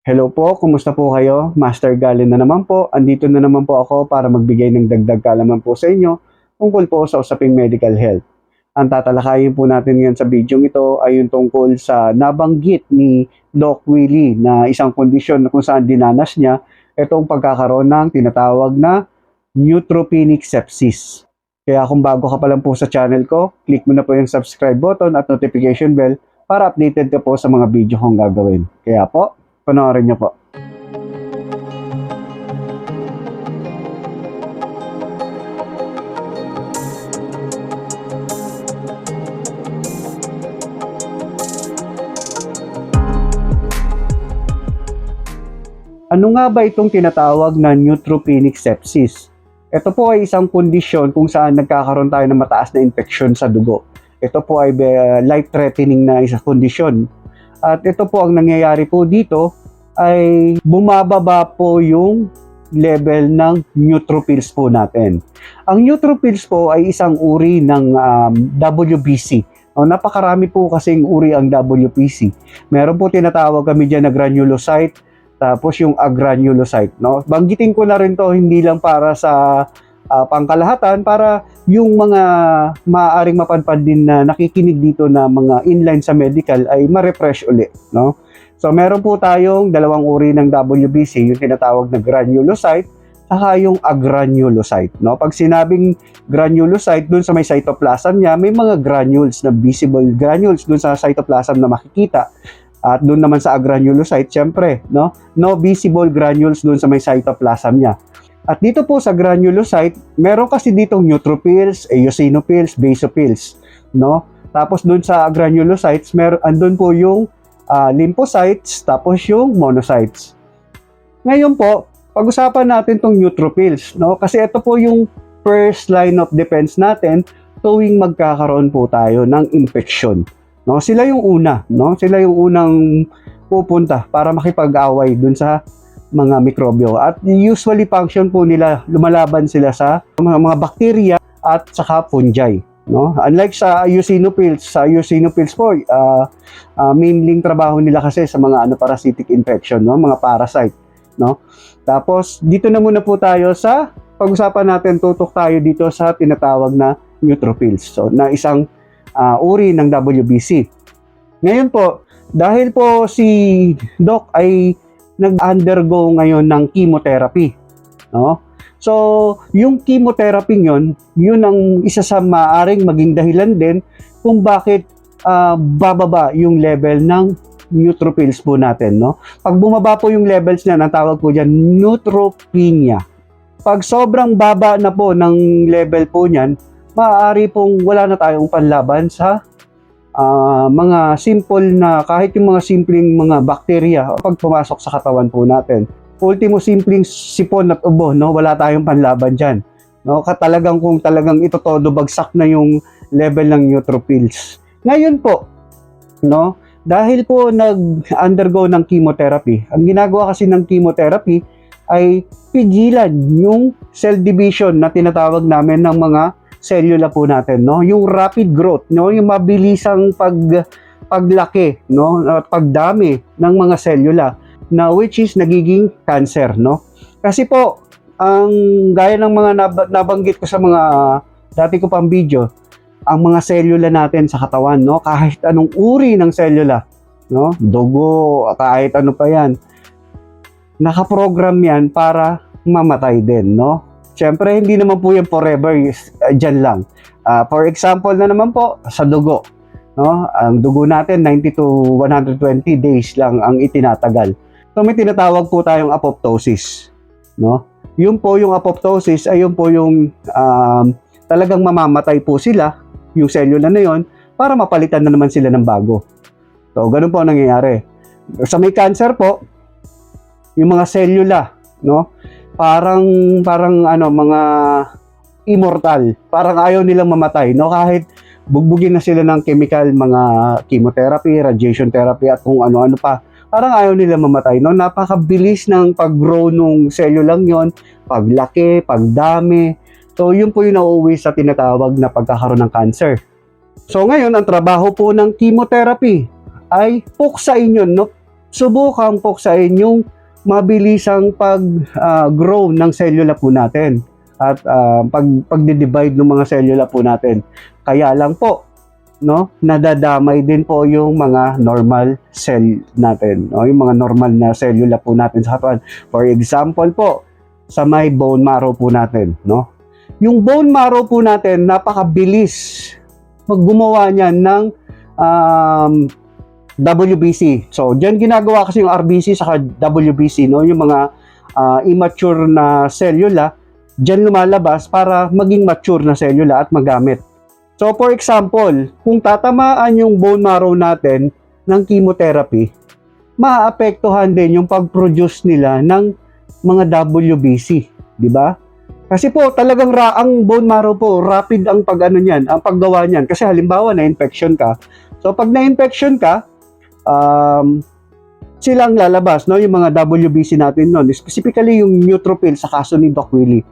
Hello po, kumusta po kayo? Master Galen na naman po. Andito na naman po ako para magbigay ng dagdag kalaman po sa inyo tungkol po sa usaping medical health. Ang tatalakayin po natin ngayon sa video ito ay yung tungkol sa nabanggit ni Doc Willie na isang kondisyon na kung saan dinanas niya itong pagkakaroon ng tinatawag na neutropenic sepsis. Kaya kung bago ka pa lang po sa channel ko, click mo na po yung subscribe button at notification bell para updated ka po sa mga video kong gagawin. Kaya po, panoorin niyo po. Ano nga ba itong tinatawag na neutropenic sepsis? Ito po ay isang kondisyon kung saan nagkakaroon tayo ng mataas na infeksyon sa dugo. Ito po ay uh, life-threatening na isang kondisyon. At ito po ang nangyayari po dito ay bumababa po yung level ng neutrophils po natin. Ang neutrophils po ay isang uri ng um, WBC. O, napakarami po kasing uri ang WBC. Meron po tinatawag kami dyan na granulocyte, tapos yung agranulocyte. No? Banggitin ko na rin to hindi lang para sa uh, pangkalahatan, para yung mga maaaring mapadpad din na nakikinig dito na mga inline sa medical ay ma-refresh ulit. No? So meron po tayong dalawang uri ng WBC, yung tinatawag na granulocyte, saka yung agranulocyte. No? Pag sinabing granulocyte, dun sa may cytoplasm niya, may mga granules na visible granules dun sa cytoplasm na makikita. At doon naman sa agranulocyte, syempre, no? no visible granules doon sa may cytoplasm niya. At dito po sa granulocyte, meron kasi ditong neutrophils, eosinophils, basophils, no? Tapos doon sa granulocytes, meron andun po yung uh, lymphocytes, tapos yung monocytes. Ngayon po, pag-usapan natin tong neutrophils, no? Kasi ito po yung first line of defense natin tuwing magkakaroon po tayo ng infection. No, sila yung una, no? Sila yung unang pupunta para makipag-away dun sa mga mikrobyo. At usually function po nila, lumalaban sila sa mga, mga bakterya at saka fungi. No? Unlike sa eosinophils, sa eosinophils po, uh, uh, mainly trabaho nila kasi sa mga ano parasitic infection, no? mga parasite. No? Tapos, dito na muna po tayo sa pag-usapan natin, tutok tayo dito sa tinatawag na neutrophils. So, na isang uh, uri ng WBC. Ngayon po, dahil po si Doc ay nag-undergo ngayon ng chemotherapy, no? So, yung chemotherapy yon, yun ang isa sa maaring maging dahilan din kung bakit uh, bababa yung level ng neutrophils po natin, no? Pag bumaba po yung levels niya, ang tawag po diyan neutropenia. Pag sobrang baba na po ng level po niyan, maaari pong wala na tayong panlaban sa uh, mga simple na kahit yung mga simpleng mga bakterya pag pumasok sa katawan po natin. Ultimo simpleng sipon at ubo, no? Wala tayong panlaban diyan. No, talagang kung talagang ito todo bagsak na yung level ng neutrophils. Ngayon po, no, dahil po nag-undergo ng chemotherapy, ang ginagawa kasi ng chemotherapy ay pigilan yung cell division na tinatawag namin ng mga cellula po natin, no? Yung rapid growth, no? Yung mabilisang pag paglaki, no? At pagdami ng mga cellula na which is nagiging cancer, no? Kasi po ang gaya ng mga nab- nabanggit ko sa mga dati ko pang video, ang mga cellula natin sa katawan, no? Kahit anong uri ng cellula, no? Dugo, kahit ano pa 'yan. Nakaprogram 'yan para mamatay din, no? Siyempre, hindi naman po yan forever, uh, dyan lang. Uh, for example na naman po, sa dugo. No? Ang dugo natin, 90 to 120 days lang ang itinatagal. So, may tinatawag po tayong apoptosis. No? Yun po yung apoptosis, ay yun po yung um, talagang mamamatay po sila, yung cellula na yon para mapalitan na naman sila ng bago. So, ganun po ang nangyayari. Sa may cancer po, yung mga cellula, no? parang parang ano mga immortal. Parang ayaw nilang mamatay, no? Kahit bugbugin na sila ng chemical, mga chemotherapy, radiation therapy at kung ano-ano pa. Parang ayaw nila mamatay, no? Napakabilis ng pag-grow nung cellulang yon, paglaki, pagdami. So, yun po yung nauuwi sa tinatawag na pagkakaroon ng cancer. So, ngayon, ang trabaho po ng chemotherapy ay puksain yun, no? subukan po sa inyong mabilisang pag-grow ng cellula po natin at ah, pag pagdi-divide ng mga cellula po natin. Kaya lang po, no, nadadamay din po yung mga normal cell natin, no, yung mga normal na cellula po natin sa katawan. For example po, sa may bone marrow po natin, no. Yung bone marrow po natin, napakabilis pag gumawa niyan ng um, WBC. So, diyan ginagawa kasi yung RBC sa WBC, no, yung mga ah, immature na cellula, diyan lumalabas para maging mature na cellula at magamit. So, for example, kung tatamaan yung bone marrow natin ng chemotherapy, maapektuhan din yung pag-produce nila ng mga WBC, di ba? Kasi po talagang ra ang bone marrow po, rapid ang pag ano niyan, ang paggawa niyan. Kasi halimbawa na infection ka. So pag na-infection ka, um, silang lalabas, no, yung mga WBC natin noon, specifically yung neutrophil sa kaso ni Doc Willie.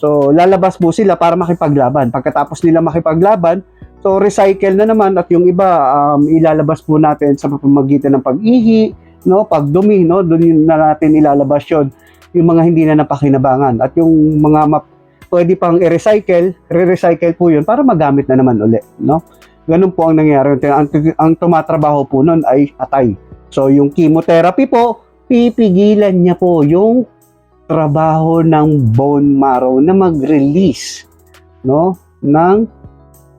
So lalabas po sila para makipaglaban. Pagkatapos nila makipaglaban, so recycle na naman at yung iba um, ilalabas po natin sa pamamagitan ng pag-ihi, no, pagdumi, no, doon na natin ilalabas 'yon yung mga hindi na napakinabangan at yung mga map, pwede pang i-recycle, re-recycle po yun para magamit na naman uli, no? Ganun po ang nangyayari. Ang, ang tumatrabaho po nun ay atay. So, yung chemotherapy po, pipigilan niya po yung trabaho ng bone marrow na mag-release, no? ng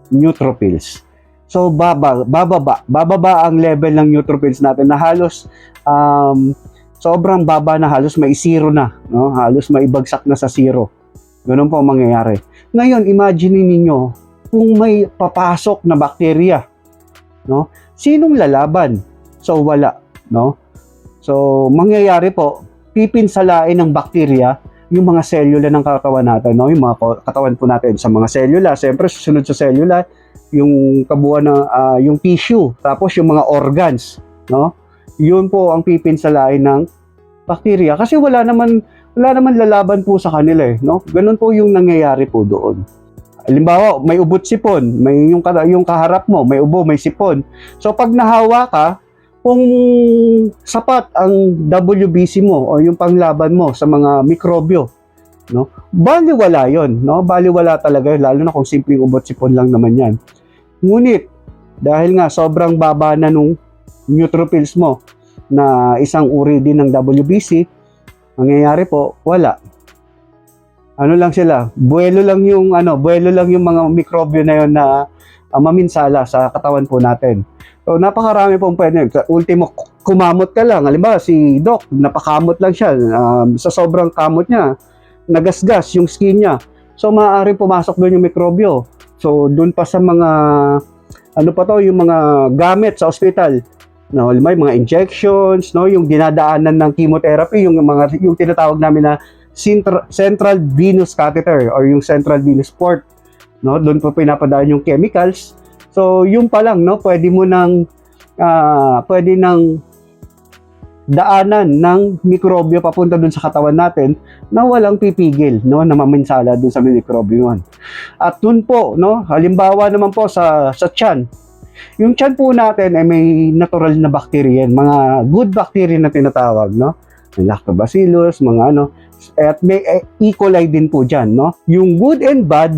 neutrophils. So, baba, bababa, bababa ang level ng neutrophils natin na halos um, sobrang baba na halos may zero na, no? Halos maibagsak na sa zero. Ganun po ang mangyayari. Ngayon, imagine ninyo kung may papasok na bakterya, no? Sinong lalaban? So wala, no? So mangyayari po, pipinsalain ng bakterya yung mga selula ng katawan natin, no? Yung mga katawan po natin sa mga selula, siyempre susunod sa selula yung kabuuan ng ah, yung tissue, tapos yung mga organs, no? yun po ang pipinsalain ng bakterya kasi wala naman wala naman lalaban po sa kanila eh, no? Ganun po yung nangyayari po doon. Halimbawa, may ubot sipon, may yung, yung kaharap mo, may ubo, may sipon. So pag nahawa ka, kung sapat ang WBC mo o yung panglaban mo sa mga mikrobyo, no? Baliwala 'yon, no? Baliwala talaga lalo na kung simpleng ubot sipon lang naman 'yan. Ngunit dahil nga sobrang baba na nung neutrophils mo na isang uri din ng WBC, mangyayari po, wala. Ano lang sila, buwelo lang yung ano, buwelo lang yung mga mikrobyo na yon na ah, maminsala sa katawan po natin. So napakarami pong pwede. Sa ultimo kumamot ka lang. Halimbawa si Doc, napakamot lang siya. Um, sa sobrang kamot niya, nagasgas yung skin niya. So maaari pumasok doon yung mikrobyo. So doon pa sa mga ano pa to, yung mga gamit sa ospital. No, yung mga injections, no, yung dinadaanan ng chemotherapy, yung mga yung tinatawag namin na centra- central venous catheter or yung central venous port. No, doon po pinapadaan yung chemicals. So, yung pa lang, no, pwede mo nang ah, pwede nang daanan ng mikrobyo papunta doon sa katawan natin na walang pipigil, no, na maminsala doon sa mikrobyo yun. At doon po, no, halimbawa naman po sa sa tiyan, yung tiyan po natin ay may natural na bacteria, mga good bacteria na tinatawag, no? Lactobacillus, mga ano, at may eh, E. coli din po dyan, no? Yung good and bad,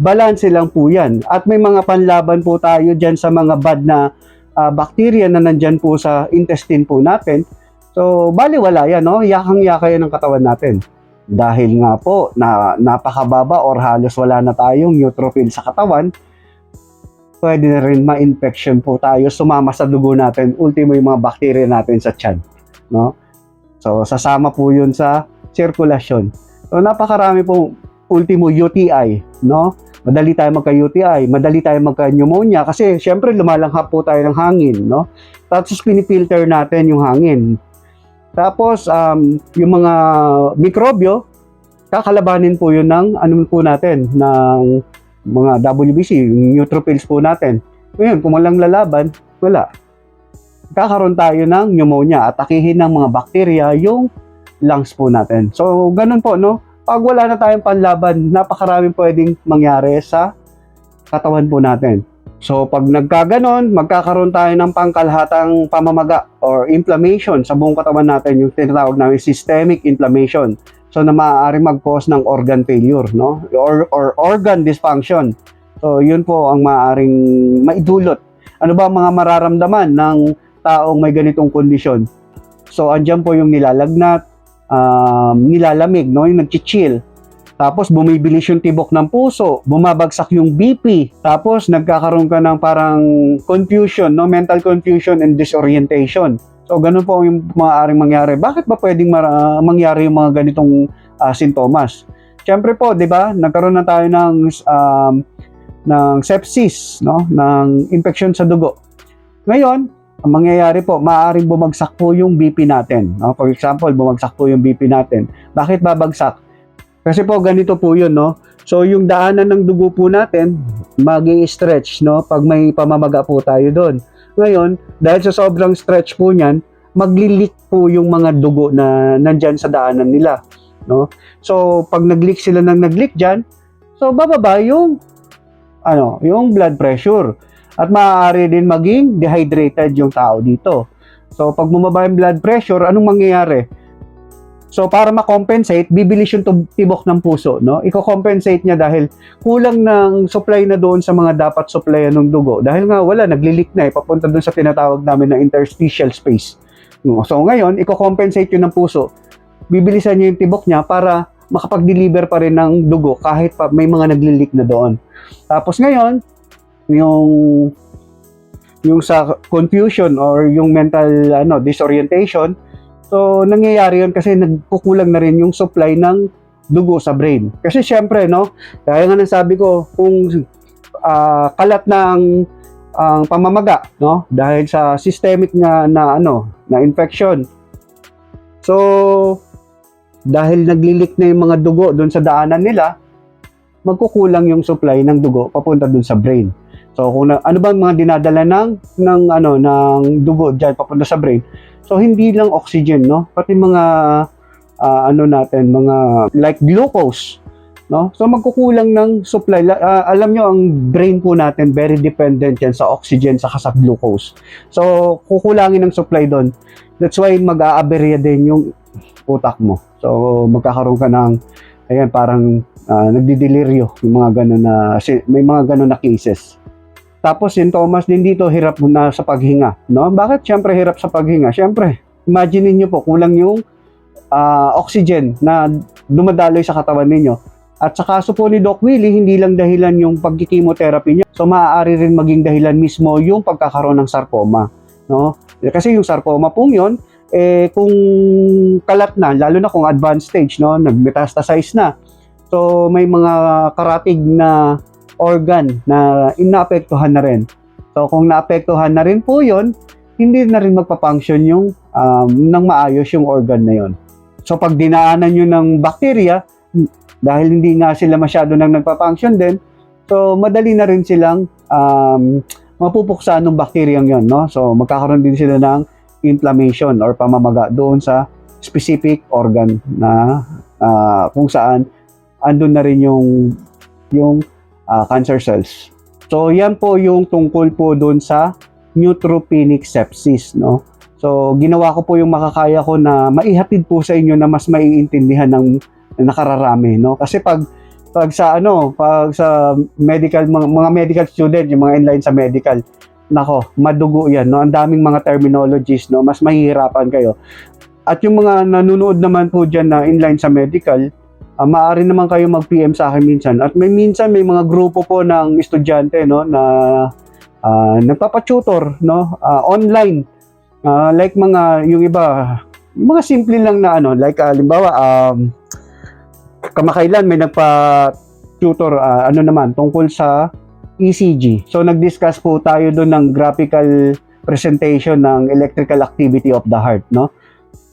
balance lang po yan. At may mga panlaban po tayo dyan sa mga bad na ah, bacteria na nandyan po sa intestine po natin. So, baliwala yan, no? Yakang-yaka yan ng katawan natin. Dahil nga po, na, napakababa or halos wala na tayong neutrophil sa katawan, pwede na rin ma-infection po tayo, sumama sa dugo natin, ultimo yung mga bacteria natin sa tiyan, no? So, sasama po yun sa sirkulasyon. So, napakarami po, ultimo UTI, no? Madali tayo magka-UTI, madali tayo magka-pneumonia kasi syempre lumalanghap po tayo ng hangin, no? Tapos pinipilter natin yung hangin. Tapos, um, yung mga mikrobyo, kakalabanin po yun ng ano po natin, ng mga WBC, yung neutrophils po natin. Ngayon, kung walang lalaban, wala. Kakaroon tayo ng pneumonia at atakihin ng mga bakterya yung lungs po natin. So, ganun po, no? Pag wala na tayong panlaban, napakaraming pwedeng mangyari sa katawan po natin. So pag nagkaganon, magkakaroon tayo ng pangkalhatang pamamaga or inflammation sa buong katawan natin, yung tinatawag namin systemic inflammation. So na maaari mag-cause ng organ failure, no? Or, or organ dysfunction. So yun po ang maaaring maidulot. Ano ba ang mga mararamdaman ng taong may ganitong kondisyon? So andyan po yung nilalagnat, um, nilalamig, no? Yung nag-chill. Tapos bumibilis yung tibok ng puso, bumabagsak yung BP, tapos nagkakaroon ka ng parang confusion, no? mental confusion and disorientation. So ganun po yung maaaring mangyari. Bakit ba pwedeng mara- mangyari yung mga ganitong ah, sintomas? Siyempre po, 'di ba? Nagkaroon na tayo ng um, ng sepsis, no? Ng infection sa dugo. Ngayon, ang mangyayari po, maaaring bumagsak po yung BP natin. No? For example, bumagsak po yung BP natin. Bakit babagsak? Kasi po ganito po 'yun, no? So yung daanan ng dugo po natin magi-stretch, no? Pag may pamamaga po tayo doon. Ngayon, dahil sa sobrang stretch po niyan, magli-leak po yung mga dugo na nandyan sa daanan nila, no? So pag nag-leak sila ng nag-leak diyan, so bababa yung ano, yung blood pressure. At maaari din maging dehydrated yung tao dito. So pag bumaba yung blood pressure, anong mangyayari? So para ma-compensate, bibilis yung tibok ng puso, no? Iko-compensate niya dahil kulang ng supply na doon sa mga dapat supply ng dugo. Dahil nga wala, naglilik na eh, papunta doon sa tinatawag namin na interstitial space. No? So ngayon, iko-compensate yun ng puso. Bibilisan niya yung tibok niya para makapag-deliver pa rin ng dugo kahit pa may mga naglilik na doon. Tapos ngayon, yung yung sa confusion or yung mental ano disorientation So, nangyayari yun kasi nagkukulang na rin yung supply ng dugo sa brain. Kasi syempre, no, kaya nga nasabi ko, kung ah, kalat na ang, ang pamamaga, no, dahil sa systemic na, na, ano, na infection. So, dahil naglilik na yung mga dugo doon sa daanan nila, magkukulang yung supply ng dugo papunta doon sa brain. So, kung ano ba mga dinadala ng, ng, ano, ng dugo dyan papunta sa brain, So hindi lang oxygen, no? Pati mga ah, ano natin, mga like glucose, no? So magkukulang ng supply. Ah, alam nyo, ang brain po natin very dependent yan sa oxygen saka sa glucose. So kukulangin ng supply doon. That's why mag-aaberya din yung utak mo. So magkakaroon ka ng ayan parang ah, nagdideliryo yung mga ganun na may mga ganun na cases. Tapos sintomas din dito, hirap na sa paghinga. No? Bakit? Siyempre, hirap sa paghinga. Siyempre, imagine niyo po, kulang yung ah, oxygen na dumadaloy sa katawan ninyo. At sa kaso po ni Doc Willie, hindi lang dahilan yung pagkikimotherapy niyo. So, maaari rin maging dahilan mismo yung pagkakaroon ng sarcoma. No? Kasi yung sarcoma pong yun, eh, kung kalat na, lalo na kung advanced stage, no? nag-metastasize na. So, may mga karatig na organ na inaapektuhan na rin. So kung naapektuhan na rin po yon, hindi na rin magpa-function yung um, ng maayos yung organ na yon. So pag dinaanan nyo ng bacteria, dahil hindi nga sila masyado nang nagpa-function din, so madali na rin silang um, mapupuksa ng bacteria yon, no? So magkakaroon din sila ng inflammation or pamamaga doon sa specific organ na ah, kung saan andun na rin yung yung ah, cancer cells. So, yan po yung tungkol po doon sa neutropenic sepsis, no? So, ginawa ko po yung makakaya ko na maihatid po sa inyo na mas maiintindihan ng nakararami, no? Kasi pag pag sa ano, pag sa medical mga, mga medical student, yung mga inline sa medical, nako, madugo yan, no? Ang daming mga terminologies, no? Mas mahihirapan kayo. At yung mga nanonood naman po dyan na inline sa medical, Ah, maaari naman kayo mag-PM sa akin minsan. At may minsan may mga grupo po ng estudyante no na ah, nagpapa-tutor no ah, online. Ah, like mga yung iba yung mga simple lang na ano like halimbawa um, kamakailan may nagpa-tutor ah, ano naman tungkol sa ECG. So nag-discuss po tayo doon ng graphical presentation ng electrical activity of the heart no.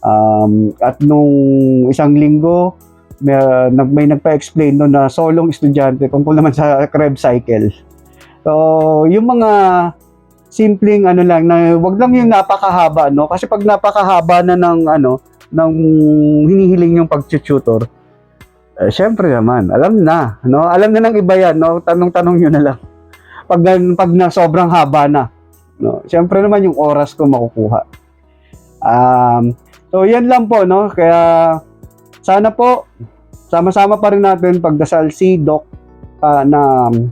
Um, at nung isang linggo may, uh, may nagpa-explain no na solong estudyante tungkol naman sa Krebs cycle. So, yung mga simpleng ano lang na wag lang yung napakahaba no kasi pag napakahaba na ng ano ng hinihiling yung pag-tutor eh, syempre naman alam na no alam na ng iba yan no tanong-tanong niyo na lang pag, pag na sobrang haba na. No? Siyempre naman yung oras ko makukuha. Um, so, yan lang po, no? Kaya, sana po, sama-sama pa rin natin pagdasal si Doc ah, na um,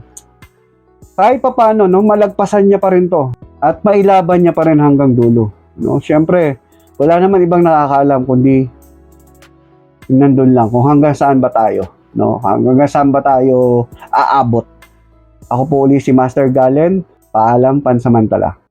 kahit pa paano, no, malagpasan niya pa rin to at mailaban niya pa rin hanggang dulo. No? Siyempre, wala naman ibang nakakaalam kundi nandun lang kung hanggang saan ba tayo. No? Hanggang saan ba tayo aabot. Ako po uli si Master Galen. Paalam pansamantala.